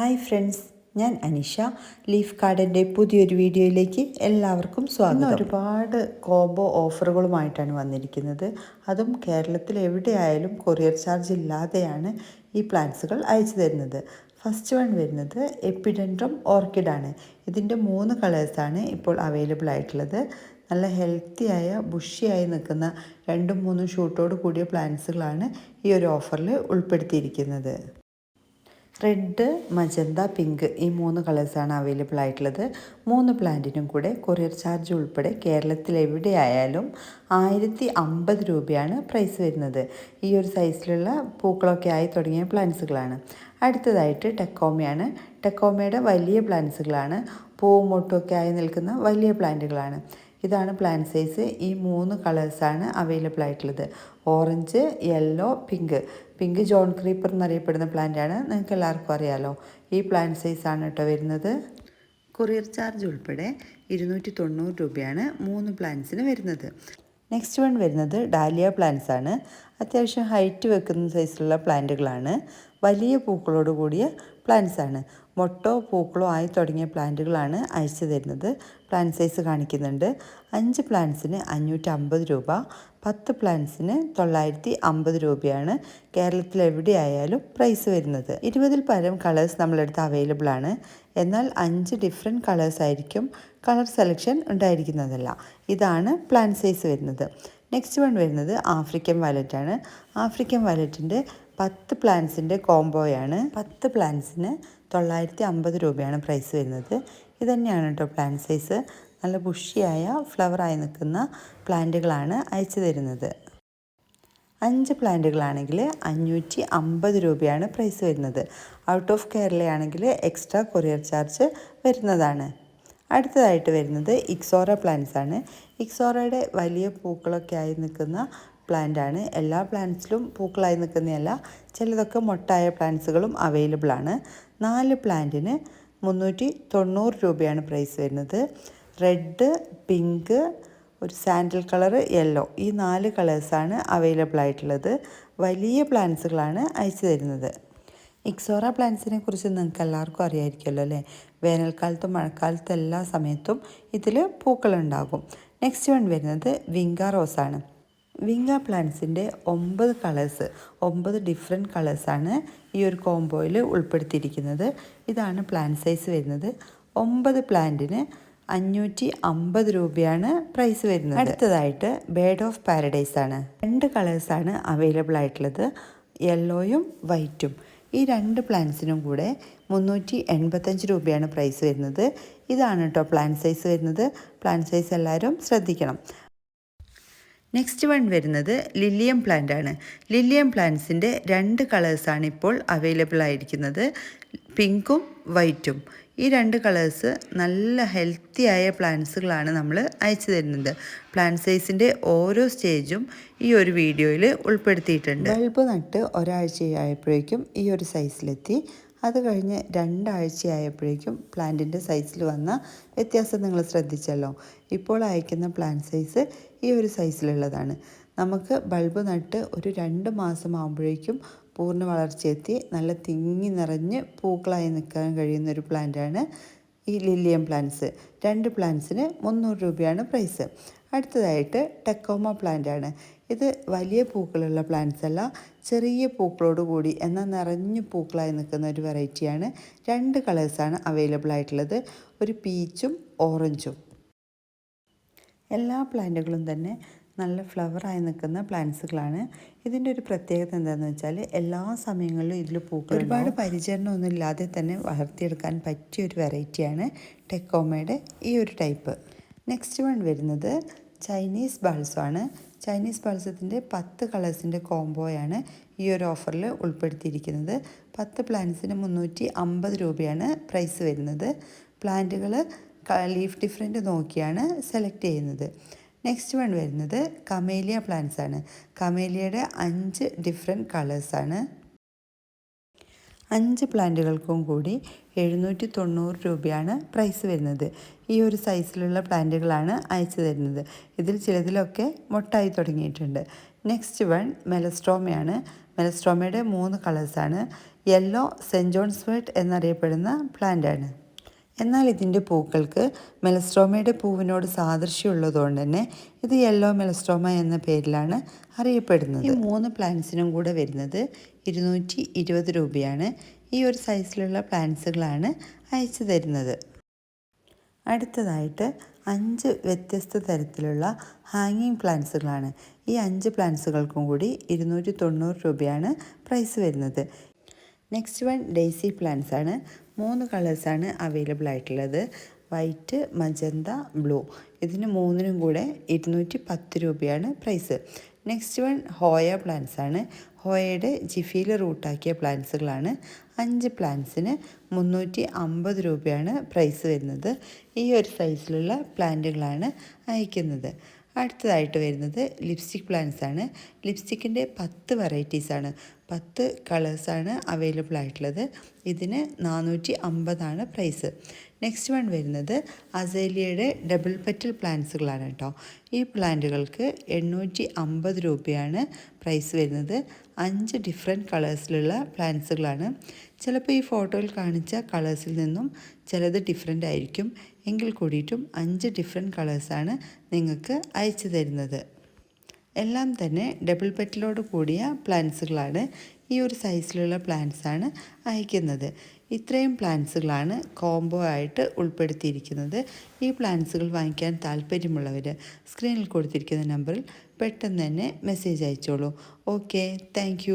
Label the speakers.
Speaker 1: Hi friends ഞാൻ Anisha. Leaf കാർഡിന്റെ പുതിയൊരു വീഡിയോയിലേക്ക് എല്ലാവർക്കും സ്വാഗതം. ഒരുപാട് കോംബോ ഓഫറുകളുമായിട്ടാണ് വന്നിരിക്കുന്നത്. അതും കേരളത്തിൽ എവിടെയായാലും കൊറിയർ ചാർജ് ഇല്ലാതെയാണ് ഈ പ്ലാന്റ്സുകൾ അയച്ചു തരുന്നത്. ഫസ്റ്റ് വൺ വരുന്നത് എപ്പിഡൻഡ്രം ഓർക്കിഡാണ്. ഇതിന്റെ മൂന്ന് കളേഴ്സാണ് ഇപ്പോൾ അവൈലബിൾ ആയിട്ടുള്ളത്. നല്ല ഹെൽത്തിയായ ബുഷിയായി നിൽക്കുന്ന രണ്ടും മൂന്നും ഷൂട്ടോട് കൂടിയ പ്ലാന്റ്സുകളാണ് ഈ ഒരു ഓഫറിൽ ഉൾപ്പെടുത്തിയിരിക്കുന്നത്. റെഡ് മജന്ത പിങ്ക് ഈ മൂന്ന് കളേഴ്സാണ് അവൈലബിൾ ആയിട്ടുള്ളത്. മൂന്ന് പ്ലാന്റിനും കൂടെ കൊറിയർ ചാർജ് ഉൾപ്പെടെ കേരളത്തിൽ എവിടെയായാലും ആയിരത്തി അമ്പത് രൂപയാണ് പ്രൈസ് വരുന്നത്. ഈ ഒരു സൈസിലുള്ള പൂക്കളൊക്കെ ആയി തുടങ്ങിയ പ്ലാന്റ്സുകളാണ് അടുത്തതായിട്ട് ടെക്കോമയാണ് ടെക്കോമയുടെ വലിയ പ്ലാന്റ്സുകളാണ് പൂവും മൊട്ടുമൊക്കെ ആയി നിൽക്കുന്ന വലിയ പ്ലാന്റുകളാണ് ഇതാണ് പ്ലാന്റ് സൈസ് ഈ മൂന്ന് കളേഴ്സാണ് അവൈലബിൾ ആയിട്ടുള്ളത്. Orange yellow pink pink John creeper എന്നറിയപ്പെടുന്ന പ്ലാന്റാണ് നിങ്ങൾക്ക് എല്ലാവർക്കും അറിയാമല്ലോ ഈ പ്ലാന്റ് സൈസാണ് കേട്ടോ വരുന്നത്. കൊറിയർ ചാർജ് ഉൾപ്പെടെ ഇരുന്നൂറ്റി തൊണ്ണൂറ് രൂപയാണ് മൂന്ന് പ്ലാന്റ്സിന് വരുന്നത്. നെക്സ്റ്റ് വൺ വരുന്നത് ഡാലിയ പ്ലാന്റ്സ് ആണ്. അത്യാവശ്യം ഹൈറ്റ് വെക്കുന്ന സൈസിലുള്ള പ്ലാന്റുകളാണ് വലിയ പൂക്കളോട് കൂടിയ പ്ലാന്റ്സ് ആണ്. മൊട്ടോ പൂക്കളോ ആയി തുടങ്ങിയ പ്ലാന്റുകളാണ് അയച്ചു തരുന്നത്. പ്ലാന്റ് സൈസ് കാണിക്കുന്നുണ്ട്. അഞ്ച് പ്ലാന്റ്സിന് അഞ്ഞൂറ്റി അമ്പത് രൂപ പത്ത് പ്ലാന്റ്സിന് തൊള്ളായിരത്തി അമ്പത് രൂപയാണ് കേരളത്തിൽ എവിടെയായാലും പ്രൈസ് വരുന്നത്. ഇരുപതിൽ പരം കളേഴ്സ് നമ്മളെടുത്ത് അവൈലബിൾ ആണ്. എന്നാൽ അഞ്ച് ഡിഫറെന്റ് കളേഴ്സ് ആയിരിക്കും കളർ സെലക്ഷൻ ഉണ്ടായിരിക്കുന്നതല്ല. ഇതാണ് പ്ലാന്റ് സൈസ് വരുന്നത്. നെക്സ്റ്റ് വൺ വരുന്നത് ആഫ്രിക്കൻ വയലറ്റാണ് ആഫ്രിക്കൻ വയലറ്റിന്റെ പത്ത് പ്ലാന്റ്സിന്റെ കോംബോയാണ്. പത്ത് പ്ലാന്റ്സിന് തൊള്ളായിരത്തി അമ്പത് രൂപയാണ് പ്രൈസ് വരുന്നത്. ഇതന്നെയാണ് തന്നെയാണ് കേട്ടോ പ്ലാന്റ് സൈസ്. നല്ല ബുഷിയായ ഫ്ലവറായി നിൽക്കുന്ന പ്ലാന്റുകളാണ് അയച്ചു തരുന്നത്. അഞ്ച് പ്ലാന്റുകളാണെങ്കിൽ അഞ്ഞൂറ്റി അമ്പത് രൂപയാണ് പ്രൈസ് വരുന്നത്. ഔട്ട് ഓഫ് കേരളയാണെങ്കിൽ എക്സ്ട്രാ കൊറിയർ ചാർജ് വരുന്നതാണ്. അടുത്തതായിട്ട് വരുന്നത് ഇക്സോറ പ്ലാന്റ്സ് ആണ് ഇക്സോറയുടെ വലിയ പൂക്കളൊക്കെ ആയി നിൽക്കുന്ന പ്ലാന്റ് ആണ് എല്ലാ പ്ലാന്റ്സിലും പൂക്കളായി നിൽക്കുന്നതല്ല ചിലതൊക്കെ മൊട്ടായ പ്ലാന്റ്സുകളും അവൈലബിൾ ആണ് നാല് പ്ലാന്റിന് മുന്നൂറ്റി തൊണ്ണൂറ് രൂപയാണ് പ്രൈസ് വരുന്നത്. റെഡ് പിങ്ക് ഒരു സാൻഡൽ കളർ യെല്ലോ. ഈ നാല് കളേഴ്സാണ് അവൈലബിൾ ആയിട്ടുള്ളത് വലിയ പ്ലാന്റ്സുകളാണ് അയച്ചു തരുന്നത്. ഇക്സോറ പ്ലാന്റ്സിനെ കുറിച്ച് നിങ്ങൾക്ക് എല്ലാവർക്കും അറിയായിരിക്കുമല്ലോ അല്ലേ? വേനൽക്കാലത്തും മഴക്കാലത്തും എല്ലാ സമയത്തും ഇതിൽ പൂക്കളുണ്ടാകും. നെക്സ്റ്റ് വൺ വരുന്നത് വിങ്ക റോസാണ്. വിങ്ക പ്ലാന്റ്സിന്റെ ഒമ്പത് കളേഴ്സ് ഒമ്പത് ഡിഫറെന്റ് കളേഴ്സാണ് ഈ ഒരു കോംബോയിൽ ഉൾപ്പെടുത്തിയിരിക്കുന്നത്. ഇതാണ് പ്ലാന്റ് സൈസ് വരുന്നത്. ഒമ്പത് പ്ലാന്റിന് അഞ്ഞൂറ്റി അമ്പത് രൂപയാണ് പ്രൈസ് വരുന്നത്. അടുത്തതായിട്ട് ബേഡ് ഓഫ് പാരഡൈസ് ആണ്. രണ്ട് കളേഴ്സാണ് അവൈലബിൾ ആയിട്ടുള്ളത് യെല്ലോയും വൈറ്റും. ഈ രണ്ട് പ്ലാന്റ്സിനും കൂടെ മുന്നൂറ്റി എൺപത്തഞ്ച് രൂപയാണ് പ്രൈസ് വരുന്നത്. ഇതാണ് കേട്ടോ പ്ലാന്റ് സൈസ് വരുന്നത്. പ്ലാന്റ് സൈസ് എല്ലാവരും ശ്രദ്ധിക്കണം. നെക്സ്റ്റ് വൺ വരുന്നത് ലില്ലിയം പ്ലാന്റ് ആണ്. ലില്ലിയം പ്ലാന്റ്സിന്റെ രണ്ട് കളേഴ്സാണ് ഇപ്പോൾ അവൈലബിൾ ആയിരിക്കുന്നത്. പിങ്കും വൈറ്റും ഈ രണ്ട് കളേഴ്സ് നല്ല ഹെൽത്തി ആയ പ്ലാന്റ്സുകളാണ് നമ്മൾ അയച്ചു തരുന്നത്. പ്ലാന്റ് സൈസിന്റെ ഓരോ സ്റ്റേജും ഈ ഒരു വീഡിയോയിൽ ഉൾപ്പെടുത്തിയിട്ടുണ്ട്. ബൾബ് നട്ട് ഒരാഴ്ചയായപ്പോഴേക്കും ഈ ഒരു സൈസിലെത്തി അത് കഴിഞ്ഞ് രണ്ടാഴ്ചയായപ്പോഴേക്കും പ്ലാന്റിന്റെ സൈസിൽ വന്ന വ്യത്യാസം നിങ്ങൾ ശ്രദ്ധിച്ചല്ലോ. ഇപ്പോൾ അയക്കുന്ന പ്ലാന്റ് സൈസ് ഈ ഒരു സൈസിലുള്ളതാണ്. നമുക്ക് ബൾബ് നട്ട് ഒരു രണ്ട് മാസം ആകുമ്പോഴേക്കും പൂർണ വളർച്ചയെത്തി നല്ല തിങ്ങി നിറഞ്ഞ് പൂക്കളായി നിൽക്കാൻ കഴിയുന്ന ഒരു പ്ലാന്റാണ് ഈ ലില്ലിയം പ്ലാന്റ്സ്. രണ്ട് പ്ലാന്റ്സിന് മുന്നൂറ് രൂപയാണ് പ്രൈസ്. അടുത്തതായിട്ട് ടെക്കോമ പ്ലാന്റ് ആണ് ഇത് വലിയ പൂക്കളുള്ള പ്ലാന്റ്സ് അല്ല ചെറിയ പൂക്കളോട് കൂടി എന്നാൽ നിറഞ്ഞു പൂക്കളായി നിൽക്കുന്ന ഒരു വെറൈറ്റിയാണ് രണ്ട് കളേഴ്സാണ് അവൈലബിൾ ആയിട്ടുള്ളത്. ഒരു പീച്ചും ഓറഞ്ചും എല്ലാ പ്ലാന്റുകളും തന്നെ നല്ല ഫ്ലവറായി നിൽക്കുന്ന പ്ലാന്റ്സുകളാണ് ഇതിന്റെ ഒരു പ്രത്യേകത എന്താണെന്ന് വെച്ചാൽ എല്ലാ സമയങ്ങളിലും ഇതിൽ പൂക്കൾ ഒരുപാട് പരിചരണമൊന്നും ഇല്ലാതെ തന്നെ വളർത്തിയെടുക്കാൻ പറ്റിയ ഒരു വെറൈറ്റിയാണ് ടെക്കോമയുടെ ഈ ഒരു ടൈപ്പ് നെക്സ്റ്റ് വൺ വരുന്നത് ചൈനീസ് ബൾസാണ് ചൈനീസ് പൾസത്തിന്റെ പത്ത് കളേഴ്സിന്റെ കോംബോയാണ് ഈ ഒരു ഓഫറിൽ ഉൾപ്പെടുത്തിയിരിക്കുന്നത്. പത്ത് പ്ലാന്റ്സിന് മുന്നൂറ്റി അമ്പത് രൂപയാണ് പ്രൈസ് വരുന്നത്. പ്ലാന്റുകൾ ലീഫ് ഡിഫറെന്റ് നോക്കിയാണ് സെലക്ട് ചെയ്യുന്നത്. നെക്സ്റ്റ് വൺ വരുന്നത് കമേലിയ പ്ലാന്റ്സ് ആണ് കമേലിയയുടെ അഞ്ച് ഡിഫറെന്റ് കളേഴ്സാണ്. അഞ്ച് പ്ലാന്റുകൾക്കും കൂടി എഴുന്നൂറ്റി തൊണ്ണൂറ് രൂപയാണ് പ്രൈസ് വരുന്നത്. ഈ ഒരു സൈസിലുള്ള പ്ലാന്റുകളാണ് അയച്ചു തരുന്നത്. ഇതിൽ ചിലതിലൊക്കെ മൊട്ടായി തുടങ്ങിയിട്ടുണ്ട്. Next one മെലസ്ട്രോമയാണ്. മെലസ്ട്രോമയുടെ മൂന്ന് കളേഴ്സാണ്. യെല്ലോ സെന്റ് ജോൺസ് വേർട്ട് എന്നറിയപ്പെടുന്ന പ്ലാന്റാണ്. എന്നാൽ ഇതിന്റെ പൂക്കൾക്ക് മെലസ്ട്രോമയുടെ പൂവിനോട് സാദൃശ്യമുള്ളതുകൊണ്ട് തന്നെ ഇത് യെല്ലോ മെലസ്ട്രോമ എന്ന പേരിലാണ് അറിയപ്പെടുന്നത്. ഈ മൂന്ന് പ്ലാന്റ്സിനും കൂടെ വരുന്നത് ഇരുന്നൂറ്റി ഇരുപത് രൂപയാണ്. ഈ ഒരു സൈസിലുള്ള പ്ലാന്റ്സുകളാണ് അയച്ചു തരുന്നത്. അടുത്തതായിട്ട് അഞ്ച് വ്യത്യസ്ത തരത്തിലുള്ള ഹാങ്ങിങ് പ്ലാന്റ്സുകളാണ് ഈ അഞ്ച് പ്ലാന്റ്സുകൾക്കും കൂടി ഇരുന്നൂറ്റി തൊണ്ണൂറ് രൂപയാണ് പ്രൈസ് വരുന്നത്. നെക്സ്റ്റ് വൺ ഡേസി പ്ലാന്റ്സ് ആണ് മൂന്ന് കളേഴ്സാണ് അവൈലബിൾ ആയിട്ടുള്ളത്. White magenta blue. ഇതിന് മൂന്നിനും കൂടെ ഇരുന്നൂറ്റി പത്ത് രൂപയാണ് price. Next one hoya plants ആണ്. ഹോയയുടെ ജിഫിയിൽ റൂട്ടാക്കിയ പ്ലാന്റ്സുകളാണ്. അഞ്ച് പ്ലാന്റ്സിന് മുന്നൂറ്റി അമ്പത് രൂപയാണ് പ്രൈസ് വരുന്നത്. ഈ ഒരു സൈസിലുള്ള പ്ലാന്റുകളാണ് അയക്കുന്നത്. അടുത്തതായിട്ട് വരുന്നത് ലിപ്സ്റ്റിക് പ്ലാന്റ്സ് ആണ്. ലിപ്സ്റ്റിക്കിന്റെ പത്ത് വെറൈറ്റീസാണ് പത്ത് കളേഴ്സാണ് അവൈലബിൾ ആയിട്ടുള്ളത്. ഇതിന് നാനൂറ്റി അമ്പതാണ് പ്രൈസ് നെക്സ്റ്റ് വൺ വരുന്നത് അസേലിയയുടെ ഡബിൾ പെറ്റൽ പ്ലാന്റ്സുകളാണ് കേട്ടോ. ഈ പ്ലാന്റുകൾക്ക് എണ്ണൂറ്റി അമ്പത് രൂപയാണ് പ്രൈസ് വരുന്നത്. അഞ്ച് ഡിഫറെന്റ് കളേഴ്സിലുള്ള പ്ലാന്റ്സുകളാണ് ചിലപ്പോൾ ഈ ഫോട്ടോയിൽ കാണിച്ച കളേഴ്സിൽ നിന്നും ചിലത് ഡിഫറെന്റ് ആയിരിക്കും. എങ്കിൽ കൂടിയിട്ടും അഞ്ച് ഡിഫറെന്റ് കളേഴ്സാണ് നിങ്ങൾക്ക് അയച്ചു തരുന്നത്. എല്ലാം തന്നെ ഡബിൾ പെറ്റലോട് കൂടിയ പ്ലാന്റ്സുകളാണ് ഈ ഒരു സൈസിലുള്ള പ്ലാന്റ്സാണ് അയക്കുന്നത്. ഇത്രയും പ്ലാന്റ്സുകളാണ് കോംബോ ആയിട്ട് ഉൾപ്പെടുത്തിയിരിക്കുന്നത്. ഈ പ്ലാന്റ്സുകൾ വാങ്ങിക്കാൻ താല്പര്യമുള്ളവർ സ്ക്രീനിൽ കൊടുത്തിരിക്കുന്ന നമ്പറിൽ പെട്ടെന്ന് തന്നെ മെസ്സേജ് അയച്ചോളൂ. Okay thank